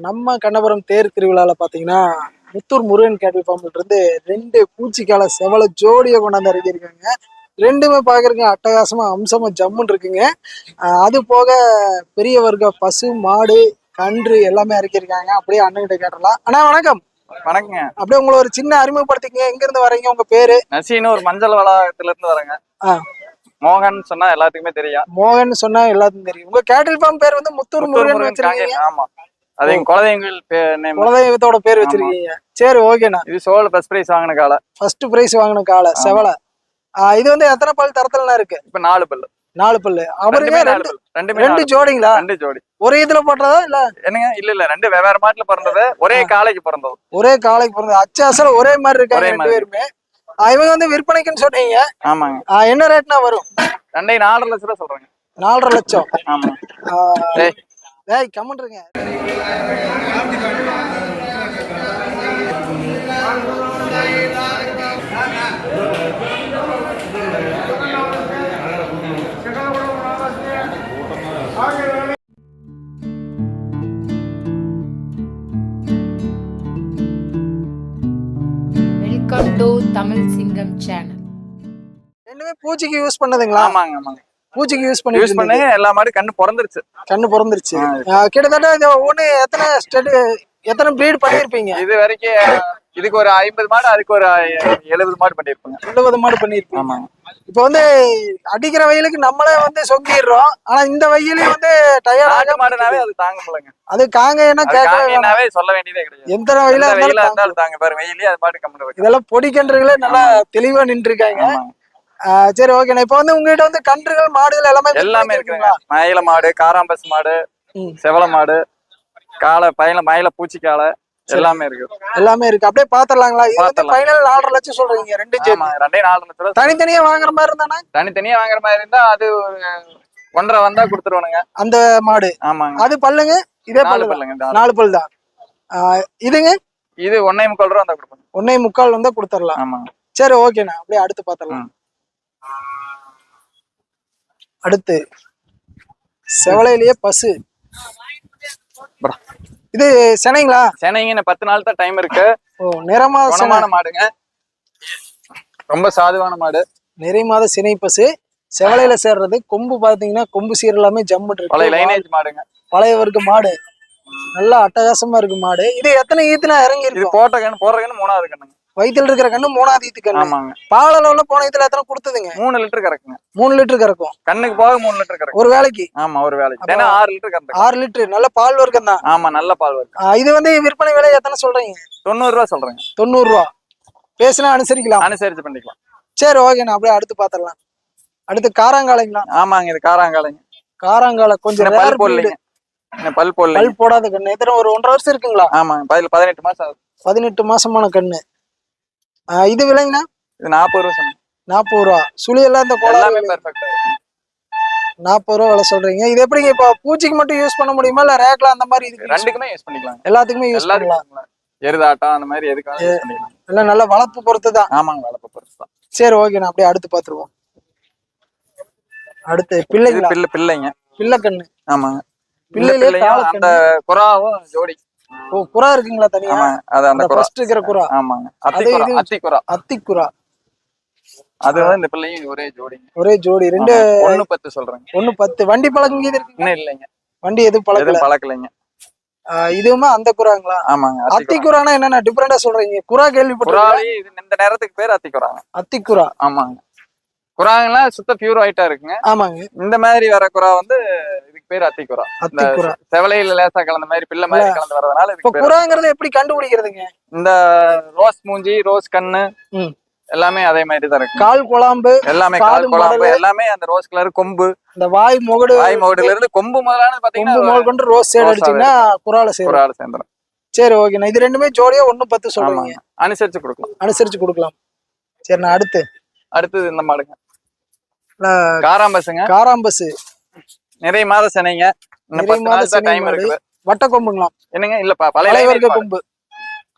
நம்ம கண்ணபுரம் தேர் திருவிழால பாத்தீங்கன்னா முத்தூர் முருகன் கேட்டல் ஃபார்ம்ல இருந்து ரெண்டு பூச்சிக்கால செவல ஜோடியை கொண்டாந்து இறக்கியிருக்காங்க ரெண்டுமே பாக்குறதுக்கு அட்டகாசமா அம்சமா ஜம்முன்னு இருக்குங்க. அது போக பெரிய வர்க்க பசு மாடு கன்று எல்லாமே இறக்கியிருக்காங்க அப்படியே அண்ணன்கிட்ட கேட்டலாம் அண்ணா வணக்கம். வணக்கங்க. அப்படியே உங்களை ஒரு சின்ன அறிமுகப்படுத்திக்கங்க. எங்க இருந்து வரீங்க? உங்க பேரு? நசின்னு ஒரு மஞ்சள் வளாகத்துல இருந்து வரேங்க. மோகன் சொன்னா எல்லாத்துக்குமே தெரியும். மோகன் சொன்னா எல்லாத்துக்கும் தெரியும். உங்க கேட்டல் ஃபார்ம் பேர் வந்து முத்தூர் முருகன் வச்சிருக்கீங்க. ஆமா. அது குலதெய்வங்கள். குலதெய்வத்தோட பேர் வச்சிருக்கீங்க. சரி ஓகேண்ணா இது சோழ ஃபர்ஸ்ட் பிரைஸ் வாங்கின காலை ஃபர்ஸ்ட் பிரைஸ் வாங்கின காலை செவலை இது வந்து எத்தனை பல் தரத்துலனா இருக்கு? இப்ப நாலு பல்லு. நாலு பல்லு. நாலு ரெண்டு ரெண்டு. ஜோடிங்களா? ரெண்டு ஜோடி. ஒரே இதுல போட்டதா இல்ல? என்னங்க? இல்ல இல்ல ரெண்டு வெவ்வேறு மாட்டுல பிறந்தது. ஒரே காலைக்கு பிறந்தது. ஒரே காலைக்கு பிறந்த அச்சு அசல் ஒரே மாதிரி இருக்காங்க ஒரே ரெண்டு. பேருமே. இவங்க வந்து விற்பனைக்குன்னு சொன்னீங்க. ஆமாங்க. என்ன ரேட்னா வரும்? ரெண்டையும் நாலரை லட்சம் ரூபா சொல்றேங்க. நாலரை லட்சம். ஆமா. ஏய். ஏய் கமெண்ட்ருங்க வெல்கம் டு தமிழ் சிங்கம் சேனல் ரெண்டுமே பூச்சிக்கு யூஸ் பண்ணதுங்களா? ஆமாங்க ஆமாங்க. பூச்சிக்கு யூஸ் பண்ணி யூஸ் பண்ணி எல்லா மாடும் கண்ணு பிறந்துருச்சு. கண்ணு பிறந்துருச்சு. கிட்டத்தட்ட இந்த ஒண்ணு எத்தனை ஸ்டெட் எத்தனை ப்ரீட் பண்ணிருப்பீங்க? இது வரைக்கும் இதுக்கு ஒரு ஐம்பது மாடு அதுக்கு ஒரு எழுபது மாடு பண்ணிருப்பாங்க. எழுபது மாடு பண்ணிருப்பீங்க. ஆமாங்க இப்ப வந்து அடிக்கிற வெயிலுக்கு நம்மளே வந்து சொங்கிடுறோம். ஆனா இந்த வெயிலையும் வந்து நாட்டு டயர்ட் மாடுனாவே அது தாங்க முடியலங்க. அது காங்கன்னா அது கேட்கவே சொல்ல வேண்டியதே கிடையாது. எந்த வெயிலா இருந்தாலும் தாங்க பாரு வெயிலே அது கம்முன்னு வைக்கும். இதெல்லாம் பொடிக்கன்றுகளே நல்லா தெளிவா நின்று இருக்காங்க. சரி ஓகேண்ணா இப்ப வந்து உங்ககிட்ட வந்து கன்றுகள் மாடுகள் எல்லாமே எல்லாமே இருக்குங்க. மயில மாடு காராம்பஸ் மாடு. செவல மாடு காளை பயில மயில பூச்சி காளை எல்லாமே இருக்கு. எல்லாமே இருக்கு. அப்படியே பாத்திரலாங்களா இது வந்து. ஃபைனல் நாலரை லட்சம் சொல்றீங்க ரெண்டு ஆமா ரெண்டே நாலு லட்ச ரூபா தனித்தனியா வாங்குற மாதிரி இருந்தானா? தனித்தனியா வாங்குற மாதிரி இருந்தா அது ஒன்றரை வந்தா கொடுத்துருவானுங்க. அந்த மாடு. ஆமாங்க. அது பல்லுங்க? இதே பல்லு. பல்லுங்க. நாலு. பல் தான். இதுங்க? இது ஒன்னே முக்கால் ரூபா வந்தா கொடுப்பாங்க ஒன்னே முக்கால் வந்தா கொடுத்துடலாம். ஆமாங்க. சரி ஓகேண்ணா அப்படியே அடுத்து பாத்திரலாம் அடுத்து செவலையிலேயே பசு. இது சென்னைங்களா? சென்னைங்க பத்து நாள் தான் டைம் இருக்கு. ஓ நிறமாத செனை குணமான மாடுங்க. ரொம்ப சாதுவான மாடு. நிறை மாத சினை பசு. செவலையில சேர்றது கொம்பு பாத்தீங்கன்னா கொம்பு சீர் எல்லாமே ஜம்முட்டு பழைய இருக்கு லைனேஜ் மாடுங்க. பழைய வர்க்க மாடு. நல்லா அட்டகாசமா இருக்கு மாடு. இது எத்தனை ஈத்துனா இறங்கி இது இருக்கும் போட்ட கண்ணு போடுற வயித்துல இருக்கிற கண்ணு மூணாவது கண்ணு. ஆமாங்க. பால் அளவுல போன ஈத்துல எத்தனை கொடுத்ததுங்க? மூணு லிட்டர் கறக்குங்க. மூணு லிட்டர் கறக்கும். கண்ணுக்கு போக மூணு லிட்டர் கறக்கும். ஒரு வேலைக்கு ஆமா ஒரு வேலைக்கு ஏன்னா ஆறு லிட்டர் கறந்து ஆறு லிட்டர். நல்ல பால் வர்க்கம் தான். ஆமா நல்ல பால் ஆஹ் இது வந்து விற்பனை விலை எத்தனை சொல்றீங்க? தொண்ணூறு ரூபா சொல்றேங்க. தொண்ணூறு ரூபா. பேசினா அனுசரிக்கலாம். அனுசரிச்சு பண்ணிக்கலாம். சரி ஓகேண்ணா அப்படியே அடுத்து பாத்திரலாம் அடுத்து காராங்காலைங்களா? ஆமாங்க இது காராங்காலைங்க. காராங்காலை கொஞ்சம் பல். போடலைங்க. பல் போடலைங்க. பல் போடாத கண்ணு. எத்தனை ஒரு ஒன்றரை வருஷம் இருக்குங்களா? ஆமாங்க பதினெட்டு மாசம் பதினெட்டு மாசமான கண்ணு. இது விலைங்கண்ணா? இது நாற்பது ரூபா சொன்னேன். நாற்பது ரூபா. சுழி எல்லாம் இந்த கோலா எல்லாமே பெர்ஃபெக்ட் நாற்பது ரூபா விலை சொல்றீங்க. இது எப்படிங்க இப்போ பூச்சிக்கு மட்டும் யூஸ் பண்ண முடியுமா? இல்ல ரேக்ல அந்த மாதிரி இதுக்கு ரெண்டுக்குமே யூஸ் பண்ணிக்கலாம். எல்லாத்துக்குமே யூஸ் பண்ணலாம். எல்லாத்துக்கும் எருதாட்டம் அந்த மாதிரி எதுக்காக யூஸ் பண்ணிக்கலாம். எல்லாம் நல்ல வளர்ப்பு பொறுத்து தான் ஆமாங்க வேலை பொறுத்து தான் சரி ஓகேண்ணா அப்படியே அடுத்து பாத்துருவோம் அடுத்து இது பிள்ளைங்களா? பிள்ளை பிள்ளைங்க. பிள்ளை கண்ணு. ஆமாங்க. பிள்ளையிலே. அந்த ஜோடி. ஓ குறா இருக்குங்களா தனியா? அது அந்த குறா. ஃபர்ஸ்ட் இருக்கிற குறா. ஆமாங்க. அத்தி இது- அத்தி குறா. அத்தி குறா. அது வந்து இந்த பிள்ளையும் ஒரே ஜோடிங்க ஒரே ஜோடி. ரெண்டு. ஒண்ணு பத்து சொல்றேங்க. ஒண்ணு பத்து. வண்டி பழக்கம் இது இருக்கு இல்லைங்க. வண்டி எதுவும் பழக்கல? எதுவும் பழக்கலைங்க. இதுவுமே அந்த குறாங்களா? ஆமாங்க. அத்தி அத்தி குறானா என்னன்னா டிஃபரெண்டா சொல்றீங்க? குறா இது இந்த நேரத்துக்கு பேர் அத்தி குறாங்க அத்தி குறா. ஆமாங்க. குறாங்கெல்லாம் சுத்த பியூர் ஒயிட்டா இருக்குங்க. ஆமாங்க. இந்த மாதிரி வர குறா வந்து பேர் அத்தி குறா அத்தி இந்த குறா செவலையில லேசா கலந்த மாதிரி பிள்ளை மாதிரி கலந்து வரதுனால இப்ப எப்படி கண்டுபிடிக்கிறதுங்க? இந்த ரோஸ் மூஞ்சி ரோஸ் கண்ணு. எல்லாமே அதே மாதிரி தான் இருக்கு. கால் குழாம்பு எல்லாமே கால் குழம்பு. எல்லாமே அந்த ரோஸ் கலர் கொம்பு. இந்த வாய் முகடு வாய் மோடுல இருந்து கொம்பு முதலானது கொம்பு பாத்தீங்கன்னா முதல் கொண்டு ரோஸ் சேடு அடிச்சீங்கன்னா குறால சேரும். குறால சேர்ந்துடும் சரி ஓகேண்ணா இது ரெண்டுமே ஜோடியா ஒண்ணு பத்து ஆமாங்க. அனுசரிச்சு கொடுக்கலாம். அனுசரிச்சு கொடுக்கலாம். சரிண்ணா அடுத்து. அடுத்தது இந்த மாடுங்க. நான் காராம்பசுங்க. காராம்பஸ் நிறைய மாத சனைங்க நிறைய மாத டைம். இருக்குது. வட்ட என்னங்க? இல்ல ப- பழைய வர்க்க கொம்பு.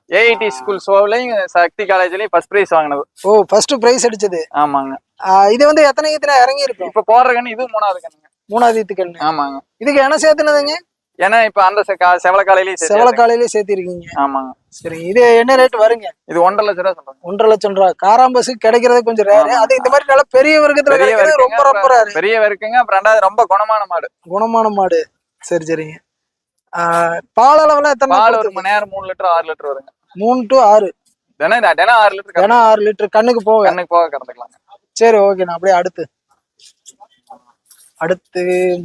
ஏஐடி ஸ்கூல் ஷோவிலையும் சக்தி காலேஜ்லயும் ஃபர்ஸ்ட் பிரைஸ் வாங்கினது. ஓ ஃபர்ஸ்ட் பிரைஸ் அடிச்சது. ஆமாங்க. இது வந்து எத்தனை ஈத்துல இறங்கி இருக்கும் இப்ப போடுற கண்ணு இது மூணாவது கண்ணுங்க. மூணாவது ஈத்து கண்ணு. ஆமாங்க. இதுக்கு என்ன சேர்த்துனதுங்க? ஏன்னா இப்ப அந்த செ- கா- செவலக்காலையிலயும் சேர்த்து செவலக்காலையிலே சேர்த்திருக்கீங்க. ஆமாங்க. சரி இது என்ன ரேட் வருங்க? இது ஒன்றரை லட்ச ரூபா சொல்றாங்க. ஒன்றரை லட்சம் ரூபா. காராம்பஸ் கிடைக்கிறது கொஞ்சம் ரேரு. அது இந்த மாதிரி நல்ல பெரிய வர்க்கத்துல பெரிய ரொம்ப வர்க்கங்க, ரொம்ப ரேரு பெரிய இருக்குங்க அப்புறம் ரெண்டாவது ரொம்ப குணமான மாடு. குணமான மாடு. சரி சரிங்க. பால் அளவுலாம் எத்தனை பால் ஒரு? மணி நேரம் மூணு லிட்டர் ஆறு லிட்டர் வருங்க. மூணு டு ஆறு. தினம் தினம் ஆறு லிட்டர் ஏன்னா ஆறு லிட்டர் கண்ணுக்கு போக. கண்ணுக்கு போக கறந்துக்கலாங்க சரி ஓகேண்ணா அப்படியே அடுத்து. அடுத்து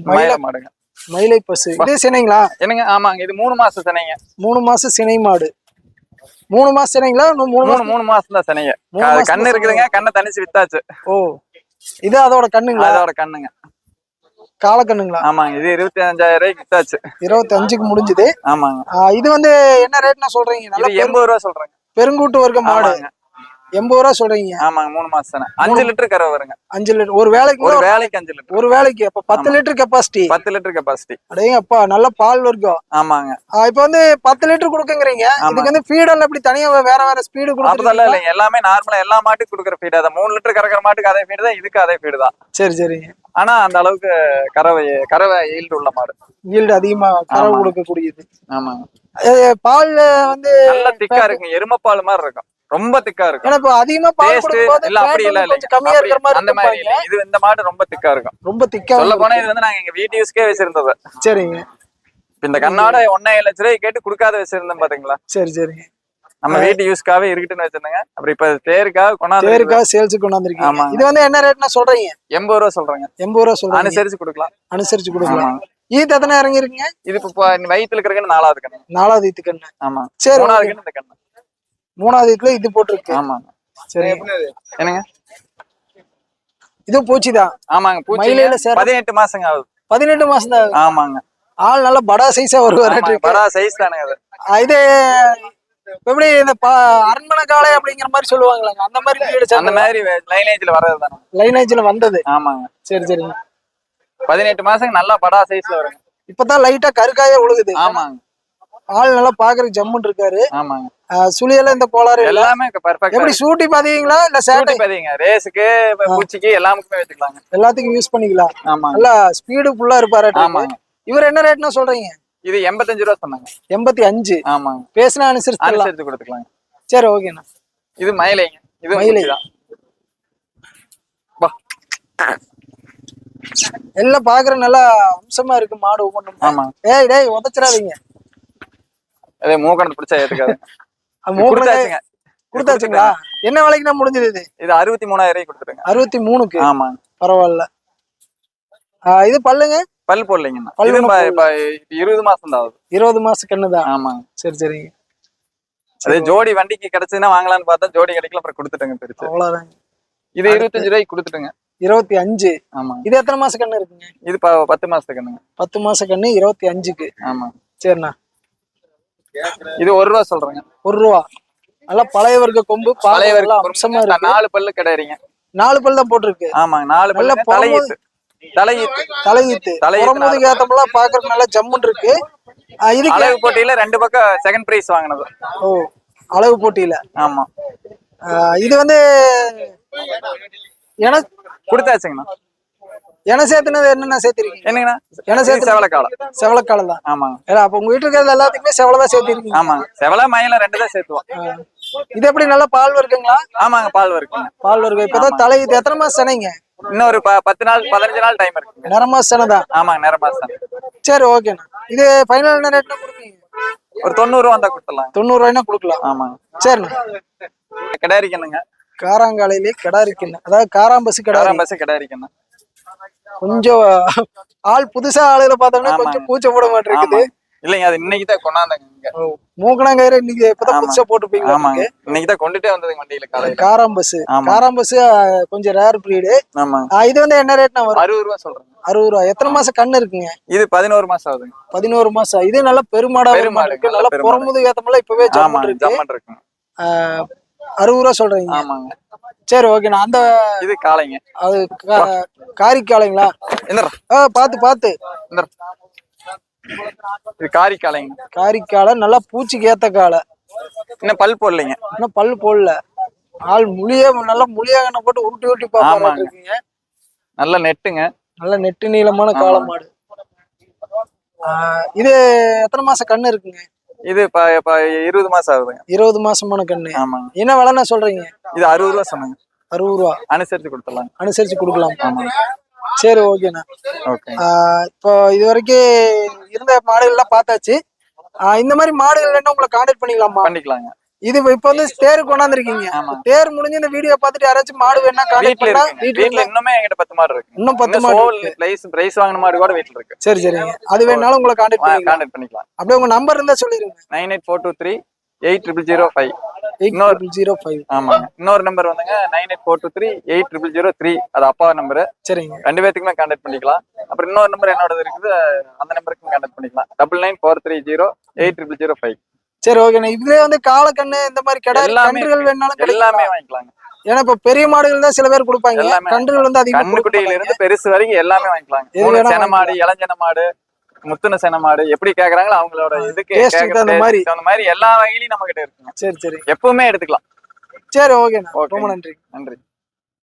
மயில மயில மாடுங்க. மயிலை பசு. இதே சினைங்களா? என்னங்க? ஆமாங்க இது மூணு மாசம் சினைங்க. மூணு மாசம் சினை மாடு. மூணு மாசம் சினைங்களா? மூணு மூணு மாசம் மூணு மாசம் தான் சினைங்க. கண்ணு இருக்குதுங்க. கண்ணை தனிச்சு வித்தாச்சு. ஓ. இது அதோட கண்ணுங்களா? அதோட கண்ணுங்க. கால கண்ணுங்களா? ஆமாங்க. இது இருபத்தி அஞ்சாயிரம் ரூபாய்க்கு வித்தாச்சு. இருபத்தி அஞ்சுக்கு முடிஞ்சுது. ஆமாங்க. இது வந்து என்ன ரேட்னா சொல்றீங்க? எண்பது ரூபா சொல்றேங்க. பெருங்கூட்டு வர்க்க மாடு. ஆமாங்க. எண்பது ரூபா சொல்றீங்க. ஆமாங்க மூணு மாசம் தானே. அஞ்சு லிட்டர் கறவை வருங்க. அஞ்சு லிட்டர். ஒரு வேலைக்கு ஒரு வேலைக்கு அஞ்சு லிட்டர். ஒரு வேலைக்கு அப்ப பத்து லிட்டர் கெப்பாசிட்டி பத்து லிட்டர் கெப்பாசிட்டி அடேங்க அப்பா நல்ல பால் வர்க்கம். ஆமாங்க. இப்ப வந்து பத்து லிட்டர் கொடுக்குங்கிறீங்க. இதுக்கு வந்து ஃபீடெல்லாம் இப்படி தனியா வேற வேற ஸ்பீடு கொடுக்குறீங்க இல்லைங்க எல்லாமே நார்மலா எல்லா மாட்டுக்கும் கொடுக்குற ஃபீடு அதான் மூணு லிட்டர் கறக்கிற மாட்டுக்கு அதே ஃபீடு தான் இதுக்கு அதே ஃபீடு தான். சரி சரிங்க ஆனா அந்த அளவுக்கு கறவை கறவை ஈல்டு உள்ள மாடு. ஈல்டு அதிகமா கறவு. கொடுக்கக்கூடியது. ஆமாங்க. பால்ல வந்து நல்ல திக்கா இருக்குங்க. எருமைப்பால் மாதிரி இருக்கும். ரொம்ப திக்கா இருக்கும். ஏன்னா இப்ப அதிகமா பால் கொடுக்கும்போது இல்ல அப்படி இல்ல இல்ல. கம்மியா இருக்கிற மாதிரி அந்த மாதிரி இல்ல. இது இந்த மாடு ரொம்ப திக்கா இருக்கும். ரொம்ப திக்கா சொல்ல போனா இது வந்து நாங்க எங்க வீட்டு யூஸ்க்கே வச்சிருந்தது. சரிங்க. இப்ப இந்த கண்ணாட ஒன்னே லட்ச ரூபாய் கேட்டு கொடுக்காத வச்சிருந்தோம் பாத்தீங்களா? சரி சரிங்க. நம்ம வீட்டு யூஸ்க்காவே இருக்கட்டும்னு வச்சிருந்தேங்க. அப்புறம் இப்ப தேருக்காக கொண்டாந்து தேருக்கா சேல்ஸுக்கு கொண்டாந்துருக்கீங்க. ஆமாங்க. இது வந்து என்ன ரேட்னா சொல்றீங்க? எண்பது ரூபா சொல்றேங்க. எண்பது ரூபா சொல்றீங்க. அனுசரிச்சு கொடுக்கலாம். அனுசரிச்சு கொடுக்கலாம். ஈத்து எத்தனை இறங்கிருக்கீங்க? இது இப்ப வயித்துல இருக்கிற நாலாவது கண்ணு. நாலாவது ஈத்து கண்ணு. ஆமா சரி மூணாவது. கண்ணு இந்த கண்ணு. மூணாவது ஈத்துல இது போட்டிருக்கு. ஆமாங்க. சரி. என்னங்க? இது பூச்சிதான் ஆமாங்க பூச்சி. மயிலையில சேர- பதினெட்டு மாசங்க ஆகுது பதினெட்டு மாசம் தான் ஆமாங்க. ஆள் நல்லா படா சைஸா வருவாரு. படா சைஸ் தானே அது. இது இப்ப எப்படி இந்த அரண்மனை காளை அப்படிங்கிற மாதிரி சொல்லுவாங்களாங்க. அந்த மாதிரி அந்த? மாதிரி லைனேஜ்ல வர்றது தானே லைனேஜ்ல வந்தது. ஆமாங்க. சரி சரிங்க. பதினெட்டு மாசங்க நல்லா படா சைஸ்ல வருங்க. இப்பதான் லைட்டா கருக்காயே உழுகுது. ஆமாங்க. ஆள் நல்லா பாக்குறதுக்கு ஜம்முன்னு இருக்காரு. ஆமாங்க. சுழியெல்லாம் இந்த கோளாறு எல்லாமே பெர்ஃபெக்ட் எப்படி சூட்டி பாத்தீங்களா? இல்ல சேட்டை? பதிங்க ரேஸுக்கு பூச்சிக்கு எல்லாமுக்குமே வச்சுக்கலாங்க. எல்லாத்துக்கும் யூஸ் பண்ணிக்கலாம் ஆமாங்க. நல்லா ஸ்பீடு ஃபுல்லா இருப்பாரு ஆமாங்க. இவர் என்ன ரேட்னா சொல்றீங்க? இது எண்பத்தஞ்சு ரூபா சொன்னாங்க. எண்பத்தி அஞ்சு. ஆமாங்க. பேசினா அனுசரிச்சு. அனுசரிச்சு கொடுத்துக்கலாங்க. சரி ஓகேண்ணா இது மயிலைங்க இது மயிலை. தான். வா. எல்லாம் பாக்குற நல்லா அம்சமா இருக்கு மாடு ஒவ்வொன்றும். ஆமாங்க. ஏய் டேய் உதச்சிடாதீங்க. அதே மூக்கணத்து பிடிச்சா ஏத்துக்காது. கொடுத்தாச்சுங்க. கொடுத்தாச்சுங்களா? என்ன விலைக்கு நான் முடிஞ்சது இது? இது அறுபத்தி மூணாயிரம் கொடுத்துருங்க. அறுபத்தி மூணுக்கு ஆமாங்க. பரவாயில்ல. இது பல்லுங்க? பல் போடலைங்கண்ணா பல் இது ஒண்ணும் ப- இப்ப இருபது மாசம் தான் ஆகுது. இருபது மாசம் கண்ணுதான் ஆமாங்க. சரி சரிங்க. அதே ஜோடி வண்டிக்கு கிடைச்சதுன்னா வாங்கலாம்னு பார்த்தா ஜோடி கிடைக்கல அப்புறம் கொடுத்துட்டேங்க பிரிச்சு அவ்வளவுதாங்க. இது இருபத்தஞ்சு ரூபாய்க்கு கொடுத்துட்டுங்க. இருபத்தி அஞ்சு. ஆமாங்க. இது எத்தனை மாசம் கண்ணு இருக்குங்க? இது பத்து மாசத்துக்குங்க பத்து மாசம் கண்ணு இருபத்தி அஞ்சுக்கு. ஆமாங்க. சரிண்ணா. இது ஒரு ரூபா சொல்றேங்க. ஒரு ரூபா. நல்லா பழைய வர்க்க கொம்பு பழைய அம்சமா இருக்கு. நாலு பல்லு கிடையாதுங்க நாலு பல் தான் போட்டிருக்கு. ஆமாங்க நாலு பல்லு தலையீத்து. தலையீத்து. தலையீத்து. தலையீத்து ஏத்தமெல்லாம் பாக்குறதுக்கு நல்லா ஜம்முன்னு இருக்கு. இதுக்கு அழகு போட்டியில ரெண்டு பக்கம் செகண்ட் பிரைஸ் வாங்கினது. ஓ அளவு போட்டியில. ஆமா. இது வந்து என கொடுத்தாச்சுங்கண்ணா. என சேர்த்துனது என்னென்ன சேர்த்திருக்கீங்க? என்னங்கண்ணா? என்ன சேர்த்து- செவலக்காலம் செவலக்காலை தான். ஆமாங்க. ஏன்னா அப்ப உங்க வீட்டுல இருக்கிறது எல்லாத்துக்குமே செவலை தான் சேர்த்திருக்கீங்க. ஆமாங்க. செவல மயில ரெண்டு தான் சேர்த்துவோம். இது எப்படி நல்லா பால் வருக்குங்களா ஆமாங்க பால் இருக்குங்க பால் வருது இப்பதான் தலை இது எத்தனை மாசம் சினைங்க? இன்னொரு ப- பத்து நாள் பதினஞ்சு நாள் டைம் இருக்குங்க. நிற மாசம் சினை தான். ஆமாங்க நேரம் மாசம் சரி ஓகேண்ணா இது ஃபைனல் என்ன ரேட்னா கொடுப்பீங்க? ஒரு தொண்ணூறு ரூபா வந்தா கொடுத்துடலாம். தொண்ணூறு ரூபாய்னா கொடுக்கலாம். ஆமாங்க. சரிண்ணா. கிடாரிக்கணுங்க காராங்காலையிலே கடா இருக்குண்ணா அதாவது காராம்பசு கடா காரம் பஸ் கிடாரிக்கணும் கொஞ்சம் ஆள் புதுசா ஆளுகளை பார்த்தோம்னா ஆமாங்க. கொஞ்சம் கூச்ச போட மாட்டேங்குது. இல்லைங்க அது இன்னைக்கு தான் கொண்டாந்தாங்க மூக்கணாங்கயிறு இன்னைக்கு இப்பதான் ஆமா. புதுசா போட்டுப்பீங்க ஆமாங்க. இன்னைக்கு தான் கொண்டுட்டே வந்ததுங்க வண்டியில காலையில. காராம்பஸ் ஆமா காராம்பஸ் கொஞ்சம் ரேர் பிரீடு ஆமாங்க. இது வந்து என்ன ரேட்னா வரும்? அறுபது ரூபா சொல்றேங்க. அறுபது ரூபா. எத்தனை மாசம் கண்ணு இருக்குங்க? இது பதினோரு மாசம் ஆகுதுங்க. பதினோரு மாசம். இது நல்லா பெருமாடா பெருமாடு, நல்ல. புறமுது ஏத்தமெல்லாம் இப்பவே ஆமாங்க இருக்கு அறுபது ரூபா சொல்றீங்க. ஆமாங்க. சரி ஓகேண்ணா அந்த இது காளைங்க. அது கா- காரிக்காலைங்களா என்னடா ஆ பாத்து பாத்து. என்னடா இது காரி காளைங்க. காரிக்காலை நல்லா பூச்சிக்கு ஏத்த காலை இன்னும் பல் போடலைங்க. இன்னும் பல்லு போடல. ஆள் முழிய நல்லா முழியாக போட்டு உருட்டி உருட்டி. இருக்கீங்க நல்ல நெட்டுங்க. நல்ல நெட்டு நீளமான காளை மாடு. இது எத்தனை மாசம் கண்ணு இருக்குங்க? இது இப்ப இப்ப இருபது மாசம் ஆகுதுங்க. இருபது மாசமான கண்ணு. ஆமாங்க. என்ன விலைண்ணா சொல்றீங்க? இது அறுபது ரூபா சொன்னாங்க. அறுபது ரூபா. அனுசரிச்சு கொடுத்துடலாங்க. அனுசரிச்சு கொடுக்கலாம். ஆமாங்க. சரி ஓகேண்ணா. ஓகே. இப்போ இது வரைக்கும் இருந்த மாடுகள்லாம் பார்த்தாச்சு. இந்த மாதிரி மாடுகள் வேணும் உங்களை கான்டாக்ட் பண்ணிக்கலாமா? பண்ணிக்கலாங்க. இது இப்ப வந்து தேர் கொண்டாந்துருக்கீங்க. தேர் முடிஞ்சு இந்த வீடியோ பார்த்துட்டு யாராச்சும் மாடு வேணா கான்டாக்ட் பண்ணா இன்னுமே என்கிட்ட பத்து மாடு இருக்கு. இன்னும் பத்து மாடு. பிரைஸ் பிரைஸ் வாங்கின மாடு கூட வீட்டுல இருக்கு. சரி சரிங்க. அது வேணாலும் உங்களை கான்டாக்ட் பண்ணிக்கலாம். கான்டாக்ட் பண்ணிக்கலாம். அப்படியே உங்க நம்பர் இருந்தா சொல்லிருங்க. Nine eight four two three eight triple zero five. இன்னொரு- ஜீரோ ஃபைவ். ஆமாங்க இன்னொரு நம்பர் வந்துங்க. Nine eight four two three eight triple zero three. அது அப்பா நம்பர் சரிங்க. ரெண்டு பேத்துக்குமே கான்டாக்ட் பண்ணிக்கலாம். அப்புறம் இன்னொரு நம்பர் என்னோடது இருக்குது. அந்த நம்பருக்கும் கான்டாக்ட் பண்ணிக்கலாம். Double nine four three zero eight triple zero five. சரி ஓகேண்ணா இதுலயே வந்து காலக்கண்ணு இந்த மாதிரி எல்லாமே கன்றுகள் வேணாலும் எல்லாமே? வாங்கிக்கலாங்க. ஏன்னா இப்ப பெரிய மாடுகள் தான் சில பேர் கொடுப்பாங்க. கன்றுகள் வந்து அதிகமா கண்ணுக்குட்டியில. இருந்து பெருசு வரைக்கும் எல்லாமே வாங்கிக்கலாங்க. சென மாடு இளஞ்சன மாடு முத்துன சென மாடு எப்படி கேக்குறாங்களோ அவங்களோட இதுக்கு taste மாதிரி. தகுந்த மாதிரி எல்லா வகையிலையும் நம்ம கிட்ட இருக்குங்க. சரி சரி. எப்பவுமே எடுத்துக்கலாம். சரி ஓகேண்ணா. ரொம்ப நன்றி. நன்றி.